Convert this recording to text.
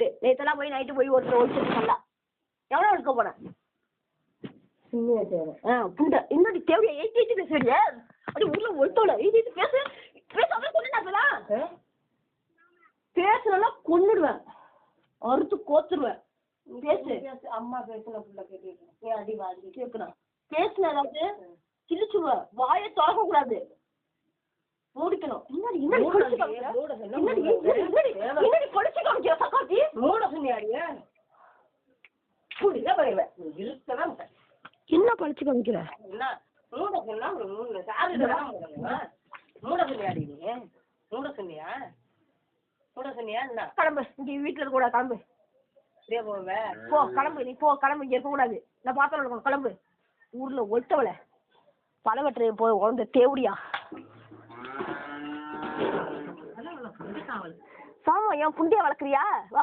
Night நேத்தெல்லாம் போய் night போய் ஒருத்தர் ஒழிச்சிட்டு சொல்லலாம் எவ்வளோ எடுக்க போனேன் ஆ புண்டை. இன்னொரு தேவையா? எயிட்டி பேசுறீங்க அப்படி ஊர்ல ஒருத்தோட. எயிட்டி எயிட்டி பேசு. பேசாம கொண்டுடாங்களா பேசுனா கொன்னுடுவேன். அறுத்து கோத்துருவேன். பேசு. அம்மா பேசுன புள்ள ஏன் அடி வாங்கி கேட்கணும் பேசுன ஏதாவது கிழிச்சுவேன் வாயை திறக்க கூடாது மூடிக்கணும் மூடு கொடிச்சு அடியே, காமிக்கிற? மூடு சொன்னா என்னடி மூடு. என்னடி என்னடி என்னடி கொடிச்சு காமிக்கிற சக்காத்தி மூட சொன்னியாடிய புடிக்க போயிடுவேன் இருக்கலாம் என்ன படிச்சு காமிக்கிற? என்ன? மூட சொன்னா மூணு சாரு மூட சொன்னியாடி நீ? மூட சொன்னியா? மூட சொன்னியா என்ன? கிளம்பு. இங்க வீட்டுல இருக்க கூடாது கிளம்பு. அப்படியே போவே. போ கிளம்பு. நீ போ கிளம்பு. இங்க இருக்க கூடாது. நான் இருக்கணும் கிளம்பு. ஊர்ல ஒட்டவல பழவற்றை போ உந்த தேவடியா. சாமா ஏன் புண்டியா வளர்க்குறியா? வா